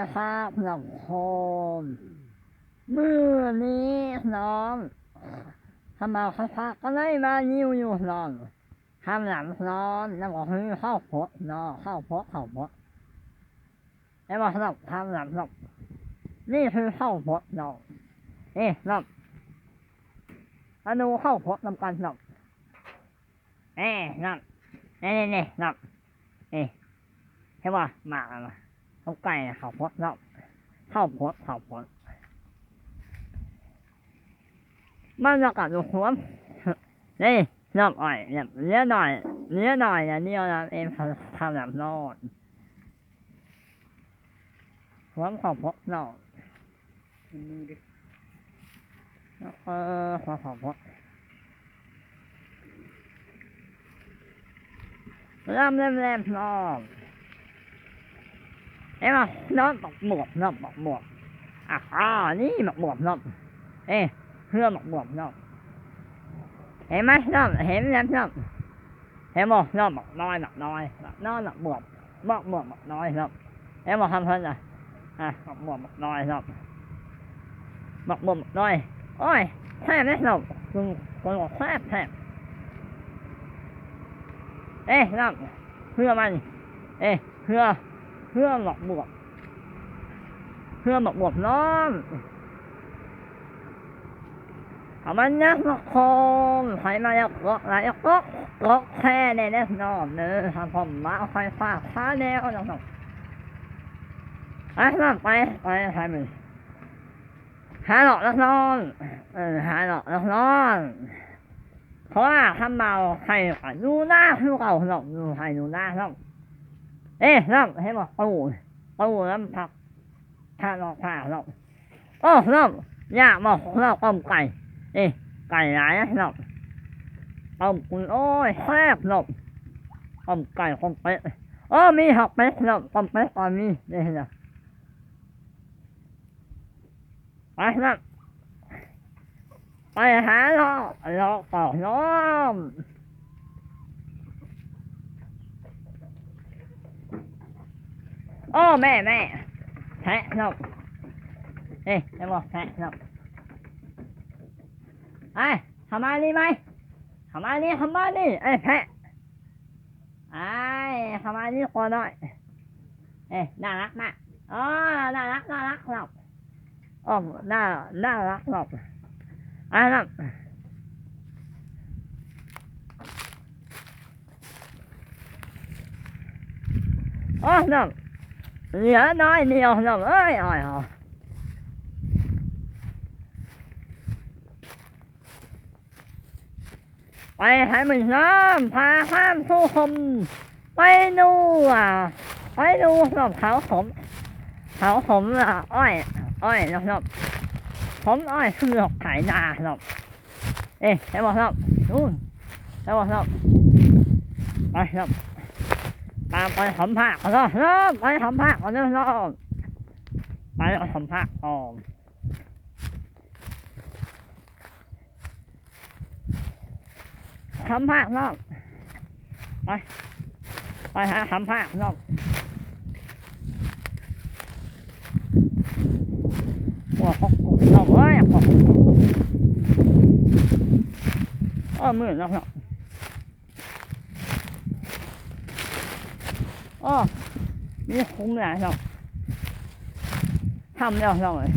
นะครับน้องคมมือนี้น้องทำมาคักก็ได้มานิ้วอยู่น้องทำหลังน้องแล้วก็คือเข้าพดน้องเข้าพดเข้าพดแล้วมาน้องทำหลังนองนี่คือเข้าพดน้องเอ๊ะน้องอนุเข้าพดนำกันน้องเอ๊ะน้องนี่นี่นี่น้องเอ๊ะใช่ป่ะมากอะ ไรเขาไก่เขาพดแล้วเข้าพดเข้าพดมันจะกัดหัวนี่น้ำอ้อยเนี่ยเนื้อหน่อยเนื้อหน่อยเนี่ยนี่เราเองทำทำแบบนอนหัวข้าพดนอนเออหัวข้าพดเริ่มเริ่มเริ่มนอน เอ้ยมน้องบอกหมวกน้องบอกหมวกอะอ่านี่บอกหมวกน้องเอ้ยเพื่อบอกหมวกน้องเห็นไหมน้องเห็นแล้วน้องเห็นบอกน้องบอกน้อยบอกน้อยน้อยบอกหมวกบอกหมวกบอกน้อยน้องเอ้ยบอกทำเพิ่นอะอะบอกหมวกบอกน้อยน้องบอกหมวกบอกน้อยโอ้ยแทบได้น้องคุณคุณบอกแทบแทบเอ้ยน้องเพื่อมัน เอ้ยเพื่อ เพื่อหลอกบวกเพื่อหลอกบวกน้องเอามันนักละครใครมาอยากเกาะอะไรก็เกาะแค่ในแน่นอนเนอะทำผมมาเอาไฟาฟ้าแนวน้องๆไปน้องไปไปใครมึงหาหลอกนักนอนเออหาหลอกนักนอนเพราะว่าถ้าเมาใครดูหน้าคือเก่าหลอกดูใครดูหน้าหลอก เอ๊ะน้ำให้บอกปูปูน้ำผักถ้าเราผ่าเราโอ้น้ำยาบอกเราต้มไก่เอ๊ะไก่ไหนนะน้ำต้มกุนโอ้ยแซ่บน้ำต้มไก่ต้มเป็ดโอ้มีหักเป็ดน้ำต้มเป็ดตอนนี้นี่นะไปน้ำไปหาเราเราต่อน้ำ โอ้แม่แม่แพะนกเอ๊ะจะบอกแพะนกไอ้ทำมานี่ไหมทำมานี่ทำมานี่ไอ้แพะไอ้ทำมานี่คนหน่อยเอ๊ะน่ารักมากอ๋อน่ารักน่ารักนกโอ้น่าน่ารักนกไอ้นกโอ้นก เหลือน้อยเดียวน้องเอ้ยอ้อยไปให้มันน้ำพาข้ามผู้คมไปดูอะไปดูสอบเขาผมเขาผมอะอ้อยอ้อยน้องผมอ้อยคือหอกไถนาน้องเอ๊ะให้บอกน้องนู่นให้บอกน้องไปน้อง ตามไปสัมภาษณ์ก่อนเนาะเนาะไปสัมภาษณ์ก่อนเนาะเนาะไปสัมภาษณ์ก่อสัมภาษณ์เนาะไปไปหาสัมภาษณ์เนาะหัวหกเนาะเอ้ยหัวหกเออมือนาะเนาะ อ๋อมีคุ้มหลายเราทำแล้วเราเลย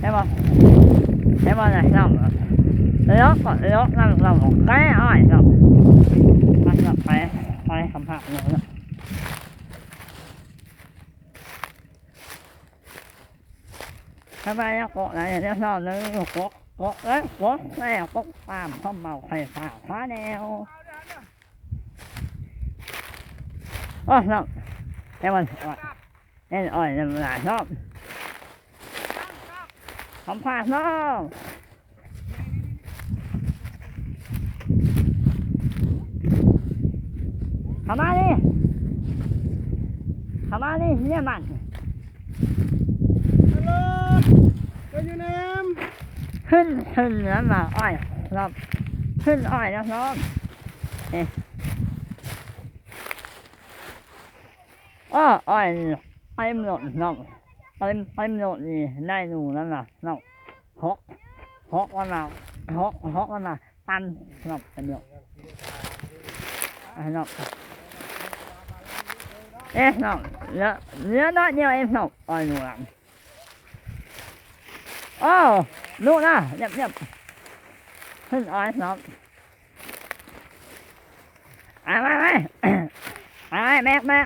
ใช่ป่ะใช่ป่ะ ทำไมเกาะไหนเนี่ยเราเลยเกาะเกาะเอ้ยเกาะแม่เกาะปามข้าเมาไข่ฟ้าฟ้าแนวโอ้ยน้องแต่มันอ่อยเอ็นอ่อยนี่นหลายชอบทำพลาดน้องทำมาดิทำมาดิเนี่ยมัน ขึ้นขึ้นแล้วมาอ้อยครับขึ้นอ้อยนะน้องเอ๊ะอ้ออ้อยไปหมดน้องไปไปหมดนี่ได้หนูแล้วนะน้องฮอกฮอกแล้วนะฮอกฮอกแล้วนะตันน้องเป็นหมดอะน้องเอ๊ะน้องเหลือเหลือน้อยเดียวเองน้องอ้อยหนูละ Ồ, luôn à, nhập nhập. Hình ai lắm. À mày mày. À mày mẹ mẹ.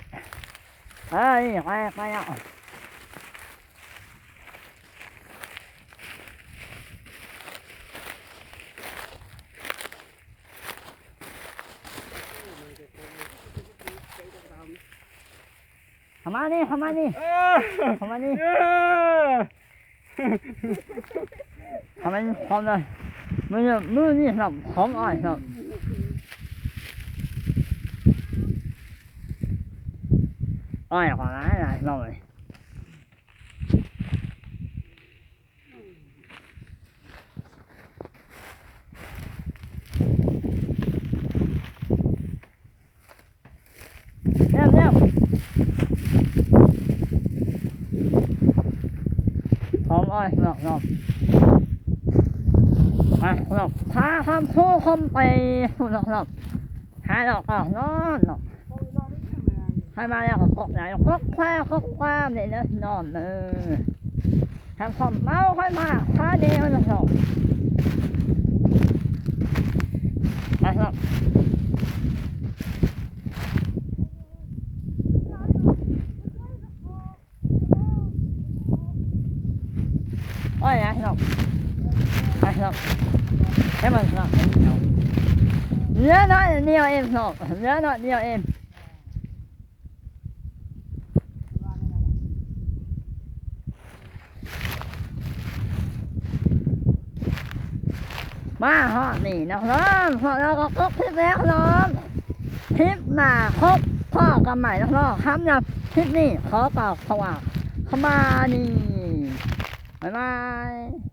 Ơi, mày mày ạ. Hầm ăn đi, hầm ăn đi, เออ hầm ăn đi. เออทำ ทำไมพร้อมเลยมือมือนี่ครับพร้อมอ่อยครับอ่อยขอร้ายหลายหน่อยเร็วเร็วพร้ อมอ่อยหนอกหนอกอะหลบพาคำพูคำไปหลบหลบหาหลบอะนอนหลบให้มาแล้วก็กดไหนก็แควก็ควเลยนะนอนเออทำความเมาค่อยมาพาเดียวนะหลบไปหลบ โอ้ยนะหนอกนะหนอกเห้มันอกเนื้อน่อยเดียวเองหนอกเนื้อน่อยเดียวเองมาฮอดนี่น้องน้องพอเราก็ครบทิพแล้วน้องทิพมาครบพ่อกันใหม่น้องน้องครับนะทิพนี่ขอกล่าสว่างเขมานี่ 拜拜。